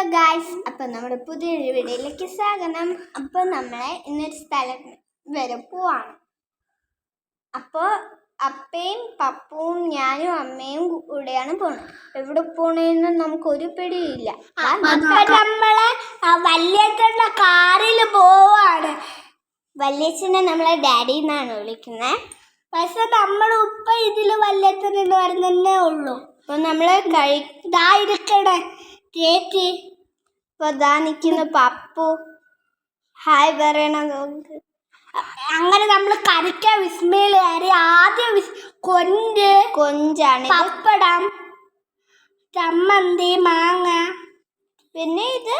Hello guys അപ്പം നമ്മുടെ പുതിയൊരു വീഡിയോയിലേക്ക് സ്വാഗതം. അപ്പോൾ നമ്മളെ ഇന്നൊരു സ്ഥലം വരെ പോവാണ്. അപ്പോൾ അപ്പയും പപ്പവും ഞാനും അമ്മയും കൂടെയാണ് പോണത്. എവിടെ പോണേന്ന് നമുക്ക് ഒരു പിടിയില്ല. നമ്മളെ അപ്പൊ നമ്മൾ കാറിൽ പോവാണ്. വല്യച്ഛനെ നമ്മളെ ഡാഡി എന്നാണ് വിളിക്കുന്നത് പക്ഷെ നമ്മൾ ഉപ്പ ഇതിൽ വല്യച്ഛൻ എന്ന് വരുന്നേ ഉള്ളൂ. അപ്പോൾ നമ്മൾ കഴി ഇതാ ഇരിക്കണേ പ്രധാനിക്കുന്ന പപ്പു. ഹായ് പറയണം അങ്ങനെ നമ്മൾ കറിക്ക വിസ്മയിൽ കയറി ആദ്യം കൊഞ്ച്. കൊഞ്ചാണ്. പപ്പടം. ചമ്മന്തി മാങ്ങ. പിന്നെ ഇത്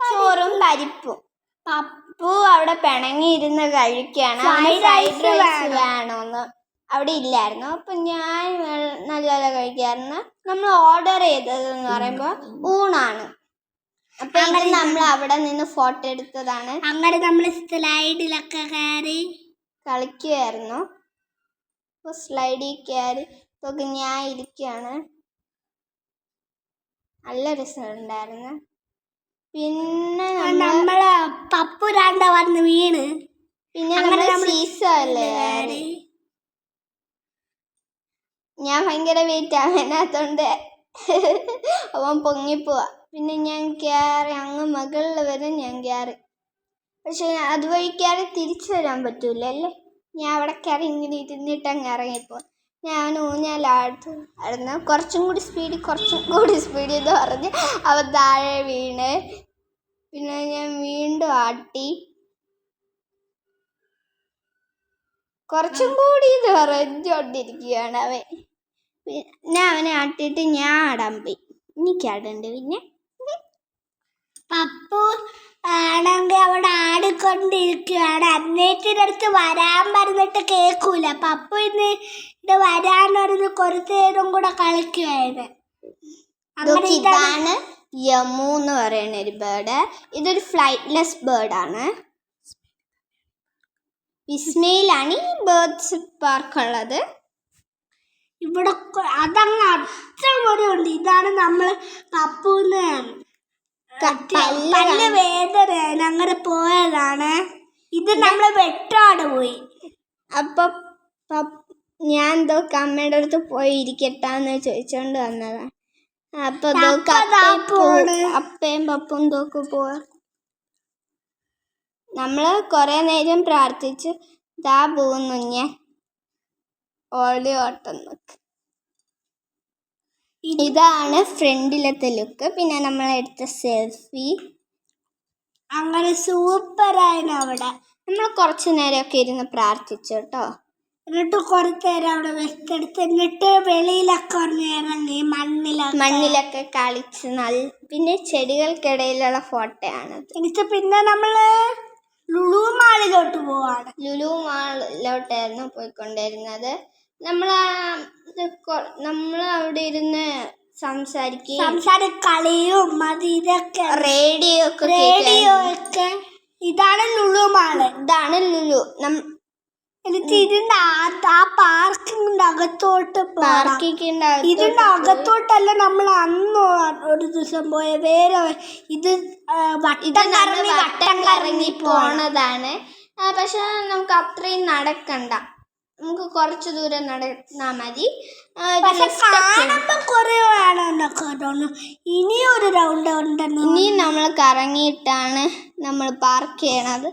ചോറും പരിപ്പും. പപ്പ അവിടെ പിണങ്ങിയിരുന്ന് കഴിക്കുകയാണ് വേണോന്ന്. വേണമെന്ന് അവിടെ ഇല്ലായിരുന്നു. അപ്പം ഞാൻ നല്ല നല്ലപോലെ കഴിക്കായിരുന്നു നമ്മൾ ഓർഡർ ചെയ്തതെന്ന് പറയുമ്പോൾ ഊണാണ്. അപ്പൊ നമ്മൾ അവിടെ നിന്ന് ഫോട്ടോ എടുത്തതാണ്. അങ്ങനെ നമ്മൾ സ്ലൈഡിലൊക്കെ കയറി. കളിക്കുമായിരുന്നു അപ്പോൾ സ്ലൈഡിൽ കയറി ഇപ്പൊ ഞാൻ ഇരിക്കുകയാണ് നല്ല രസമുണ്ടായിരുന്നു. പിന്നെ നമ്മൾ പപ്പു രാണ്ട വന്ന് വീണ്. പിന്നെ നമ്മൾ സീസോ അല്ലേ ഞാൻ ഭയങ്കര വെയിറ്റ് അവനകത്തോണ്ട് അവൻ പൊങ്ങിപ്പോവാ. പിന്നെ ഞാൻ കയറി അങ്ങ് മകളിൽ വരെ ഞാൻ കയറി പക്ഷെ അതുവഴി കയറി തിരിച്ചു വരാൻ പറ്റൂല അല്ലേ? ഞാൻ അവിടെ കയറി ഇങ്ങനെ ഇരുന്നിട്ട് അങ്ങ് ഇറങ്ങിപ്പോ ഞാൻ ഊഞ്ഞാലാടുന്നു. അടുന്ന കുറച്ചും കൂടി സ്പീഡ് കുറച്ചും കൂടി സ്പീഡ് എന്ന് പറഞ്ഞ് അവൻ താഴെ വീണ്. പിന്നെ ഞാൻ വീണ്ടും ആട്ടി. കുറച്ചും കൂടി എന്ന് പറഞ്ഞുകൊണ്ടിരിക്കുകയാണ് അവൻ. പിന്നെ അവനെ ആട്ടിയിട്ട് ഞാൻ ആടാൻ പോയി. എനിക്ക് ആടണ്ട് പിന്നെ? പപ്പു ആണെങ്കിൽ അവിടെ ആടിക്കൊണ്ടിരിക്കുകയാണ് അന്നേറ്റിന്റെ അടുത്ത് വരാൻ പറഞ്ഞിട്ട് കേൾക്കൂല. പപ്പു ഇന്ന് ഇത് വരാൻ പറഞ്ഞ് കുറച്ചു നേരം കൂടെ കളിക്കുകയായിരുന്നു ഇതാണ് യമു എന്ന് പറയുന്ന ഒരു ബേർഡ് ഇതൊരു ഫ്ലൈറ്റ്ലെസ് ബേർഡാണ് വിസ്മയിലാണ് ഈ ബേർഡ്സ് പാർക്ക് ഉള്ളത്. ഇവിടെ അതങ്ങ് അത്ര ഉണ്ട് ഇതാണ് നമ്മൾ പപ്പുന്ന പല്ല് പല്ല് വേദന അങ്ങനെ പോയതാണ്. ഇത് നമ്മൾ വെട്ടാട് പോയി. അപ്പൊ ഞാൻ എന്തോ അമ്മയുടെ അടുത്ത് പോയി ഇരിക്കട്ടാന്ന് ചോദിച്ചോണ്ട് വന്നതാ. അപ്പൊ അപ്പയും പപ്പും തോക്ക് പോവാ. നമ്മൾ കൊറേ നേരം പ്രാർത്ഥിച്ചു. ദാ പോകുന്നു ഞാൻ. ഓടി ഓട്ടം നോക്ക് ഇതാണ് ഫ്രണ്ടിലത്തെ ലുക്ക്. പിന്നെ നമ്മൾ എടുത്ത സെൽഫി. അങ്ങനെ സൂപ്പറായിരുന്നു അവിടെ. നമ്മൾ കുറച്ച് നേരമൊക്കെ ഇരുന്ന് പ്രാർത്ഥിച്ചു കേട്ടോ. എന്നിട്ട് കുറച്ച് നേരം അവിടെ വെച്ചെടുത്ത് എന്നിട്ട് വെളിയിലൊക്കെ ഒന്ന് ഇറങ്ങി മണ്ണിലൊക്കെ മണ്ണിലൊക്കെ കളിച്ച് നല്ല പിന്നെ ചെടികൾക്കിടയിലുള്ള ഫോട്ടോയാണ് എന്നിട്ട് പിന്നെ നമ്മൾ ലുലു മാളിലോട്ട് പോവാണ്. ലുലു മാളിലോട്ടായിരുന്നു പോയിക്കൊണ്ടിരുന്നത്. നമ്മൾ നമ്മൾ അവിടെ ഇരുന്ന് സംസാരിക്കുകയും സംസാര കളിയും അത് ഇതൊക്കെ റേഡിയോ ഒക്കെ റേഡിയോ. ഒക്കെ ഇതാണ് ലുലു മാൾ. ഇതാണ് ലുലു. എന്നിട്ട് ഇതിന്റെ ആ- പാർക്കിങ്ങിന്റെ അകത്തോട്ട് പാർക്കിന്റെ ഇതിന്റെ അകത്തോട്ടല്ല നമ്മൾ അന്ന് ഒരു ദിവസം പോയ വേറെ ഇത് വട്ടം കറങ്ങി വട്ടം കറങ്ങി പോണതാണ്. പക്ഷെ നമുക്ക് അത്രയും നടക്കണ്ട. നമുക്ക് കുറച്ച് ദൂരം നടന്നാൽ മതി. ഒരു പക്ഷെ ഉണ്ട്. ഇനി ഇനിയൊരു റൗണ്ട് ഉണ്ടെന്ന് ഇനിയും നമ്മൾ കറങ്ങിയിട്ടാണ് നമ്മൾ പാർക്ക് ചെയ്യണത്.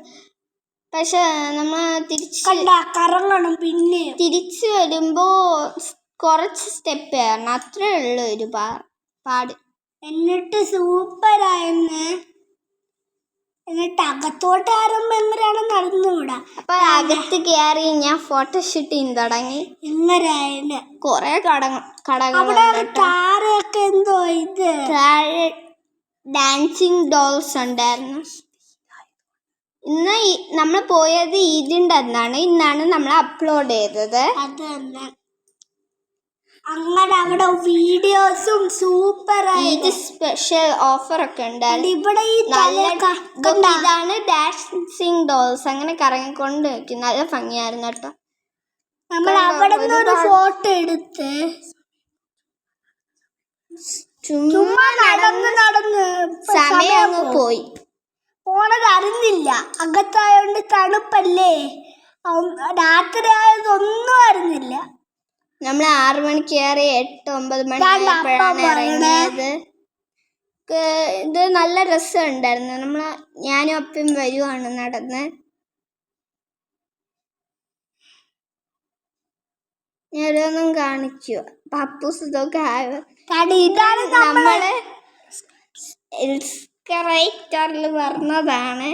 പക്ഷെ നമ്മൾ തിരിച്ച് കറങ്ങണം പിന്നെ. തിരിച്ച് വരുമ്പോൾ കുറച്ച് സ്റ്റെപ്പ് കയറണം അത്രേ ഉള്ളൂ ഒരു പാട്. എന്നിട്ട് സൂപ്പറായെന്ന് എന്നിട്ട് അകത്തോട്ട് ആരും എങ്ങനെയാണ് നടന്നുകൂടാ? അപ്പൊ അകത്ത് കയറി ഞാൻ ഫോട്ടോഷൂട്ട് ചെയ്യാൻ തുടങ്ങി. എങ്ങനെയായെന്ന് കൊറേ കടങ്ങ താരൊക്കെ എന്തോ ഇത്? താഴെ ഡാൻസിങ് ഡോൾസ് ഉണ്ടായിരുന്നു. ഇന്ന് നമ്മൾ പോയത് ഈദിന്റെ അന്നാണ്. ഇന്നാണ് നമ്മൾ അപ്ലോഡ് ചെയ്തത്. അത് തന്നെ അങ്ങനെ അവിടെ വീഡിയോസും സൂപ്പർ ആയിട്ട് സ്പെഷ്യൽ ഓഫർ ഒക്കെ ഉണ്ട്. ഇവിടെ ഈ നല്ല ഇതാണ് ഡാൻസിങ് ഡോൾസ് അങ്ങനെ കറങ്ങിക്കൊണ്ട് നിൽക്കും നല്ല ഭംഗിയായിരുന്നു കേട്ടോ. നമ്മൾ? അവിടെ നിന്ന് ഒരു ഫോട്ടോ എടുത്ത് ചുമ്മാ നടന്ന് നടന്ന് സമയം പോയി. പോണത് അറിഞ്ഞില്ല. അകത്തായോണ്ട് തണുപ്പല്ലേ? രാത്രി ആയതൊന്നും അറിഞ്ഞില്ല. നമ്മൾ ആറു മണിക്ക് കയറി എട്ട് ഒമ്പത് മണി ദാണ്ട ആയപ്പോഴാണ് അപ്പം വരണേ. ഇറങ്ങിയത്. ഇത് നല്ല ഉണ്ടായിരുന്നു. നമ്മൾ ഞാനും അപ്പം വരുവാണ് നടന്ന്. ഞാനൊന്നും കാണിച്ചു പപ്പൂസ് ഇതൊക്കെ നമ്മൾ എക്സ്കറേറ്ററിൽ പറഞ്ഞതാണ്.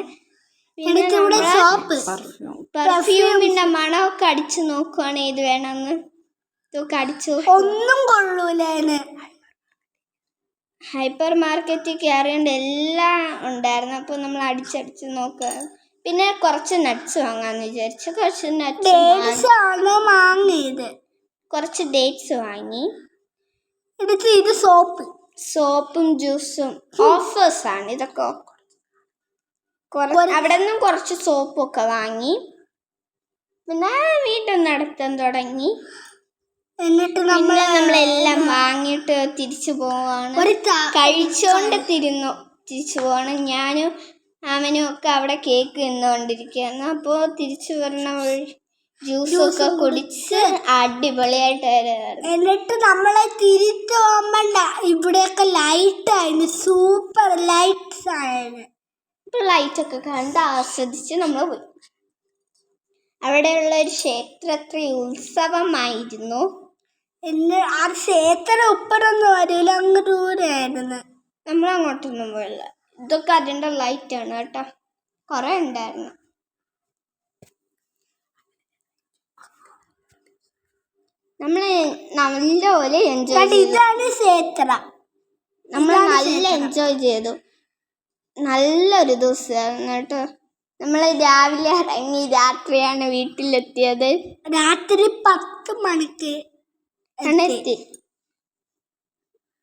പെർഫ്യൂമിന്റെ മണമൊക്കെ അടിച്ചു നോക്കുവാണ്. ഇത് വേണമെന്ന്. അടിച്ചു ഒന്നും കൊള്ളൂലേന്ന്. ഹൈപ്പർ മാർക്കറ്റിൽ കയറിയോണ്ട് എല്ലാം ഉണ്ടായിരുന്നു. അപ്പോൾ നമ്മൾ അടിച്ചടിച്ച് നോക്കുക പിന്നെ കുറച്ച് നട്ട്സ് വാങ്ങാന്ന് വിചാരിച്ചു. കുറച്ച് നട്ട്സ് ആണ് വാങ്ങിയത് കുറച്ച് ഡേറ്റ്സ് വാങ്ങി. എടുത്ത് ഇത് സോപ്പ്. സോപ്പും ജ്യൂസും ഓഫേഴ്സ് ആണ്. ഇതൊക്കെ അവിടെ നിന്നും കുറച്ച് സോപ്പൊക്കെ വാങ്ങി. പിന്നെ വീട്ടിൽ നടത്താൻ തുടങ്ങി. എന്നിട്ട് നമ്മൾ നമ്മളെല്ലാം വാങ്ങിയിട്ട് തിരിച്ചു പോവാണ്. ഒരു കഴിച്ചോണ്ട് തിരുന്നു. തിരിച്ചു പോവാണ്. ഞാനും അവനും ഒക്കെ അവിടെ കേക്ക് തിന്നുകൊണ്ടിരിക്കുകയാണ്. അപ്പോൾ തിരിച്ചു വരണ വഴി ജ്യൂസൊക്കെ കുടിച്ച് അടിപൊളിയായിട്ട് വരുന്നത് എന്നിട്ട് നമ്മളെ തിരിച്ചു പോകുമ്പണ്ട ഇവിടെയൊക്കെ ലൈറ്റ് ആയിരുന്നു. സൂപ്പർ ലൈറ്റ്സ് ആയിരുന്നു. ഇപ്പൊ ലൈറ്റൊക്കെ കണ്ട് ആസ്വദിച്ച് നമ്മൾ പോയി. അവിടെയുള്ള ഒരു ക്ഷേത്രത്തിൽ ഉത്സവമായിരുന്നു. എന്ന് ആ ക്ഷേത്ര ഉപ്പടൊന്നും വരില്ല അങ്ങ് ദൂരായിരുന്നു നമ്മൾ അങ്ങോട്ടൊന്നും പോയില്ല. ഇതൊക്കെ അതിന്റെ ലൈറ്റാണ് കേട്ടോ. കുറേ ഉണ്ടായിരുന്നു. നമ്മൾ നല്ല പോലെ എൻജോയ് ഇതാണ് ക്ഷേത്രം. നമ്മൾ നല്ല എൻജോയ് ചെയ്തു. നല്ലൊരു ദിവസമായിരുന്നു കേട്ടോ. നമ്മൾ രാവിലെ ഇറങ്ങി രാത്രിയാണ് വീട്ടിലെത്തിയത്. രാത്രി പത്ത് മണിക്ക് ആണ് എത്തി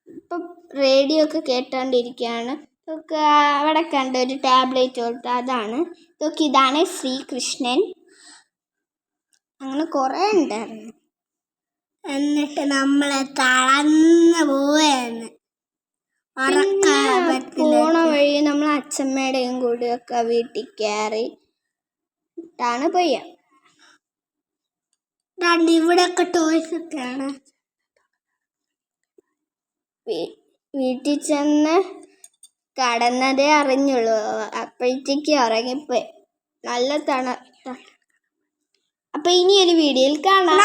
ഇപ്പൊ റേഡിയോ ഒക്കെ കേട്ടോണ്ടിരിക്കുകയാണ്. ഇതൊക്കെ അവിടെ കണ്ട ഒരു ടാബ്ലറ്റ് പോലത്തെ അതാണ്. ഇതൊക്കെ ഇതാണ് ശ്രീകൃഷ്ണൻ. അങ്ങനെ കുറേ ഉണ്ടായിരുന്നു. എന്നിട്ട് നമ്മളെ തളർന്നു പോവുകയാണ് പോണ വഴി നമ്മൾ അച്ഛമ്മയുടെയും കൂടെയൊക്കെ വീട്ടിൽ കയറി. ഇട്ടാണ് പോയ ദാണ്ട് ഇവിടെയൊക്കെ ടോയ്സ് ഒക്കെയാണ്. വീട്ടിൽ ചെന്ന് കടന്നതേ അറിഞ്ഞുള്ളൂ. അപ്പോഴത്തേക്ക് ഉറങ്ങിപ്പോയി. നല്ല തണ അപ്പൊ ഇനി ഒരു വീഡിയോയിൽ കാണാം.